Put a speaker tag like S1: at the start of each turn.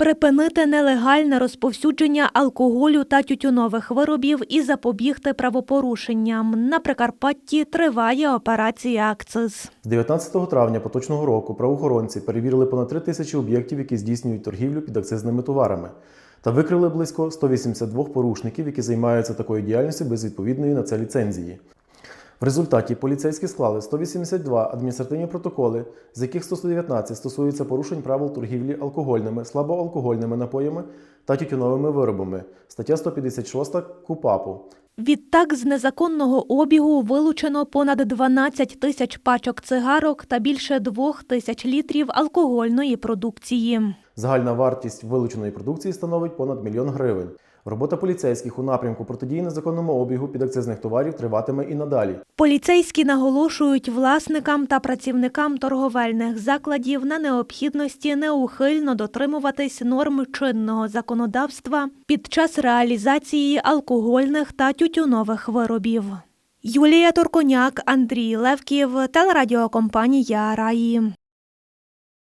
S1: Припинити нелегальне розповсюдження алкоголю та тютюнових виробів і запобігти правопорушенням. На Прикарпатті триває операція «Акциз».
S2: З 19 травня поточного року правоохоронці перевірили понад 3 тисячі об'єктів, які здійснюють торгівлю під акцизними товарами, та викрили близько 182 порушників, які займаються такою діяльністю без відповідної на це ліцензії. В результаті поліцейські склали 182 адміністративні протоколи, з яких 119 стосуються порушень правил торгівлі алкогольними, слабоалкогольними напоями та тютюновими виробами. Стаття 156 КУПАПу.
S1: Відтак з незаконного обігу вилучено понад 12 тисяч пачок цигарок та більше 2 тисяч літрів алкогольної продукції.
S2: Загальна вартість вилученої продукції становить понад мільйон гривень. Робота поліцейських у напрямку протидії незаконному обігу підакцизних товарів триватиме і надалі.
S1: Поліцейські наголошують власникам та працівникам торговельних закладів на необхідності неухильно дотримуватись норм чинного законодавства під час реалізації алкогольних та тютюнових виробів. Юлія Турконяк, Андрій Левків, телерадіокомпанія Раї.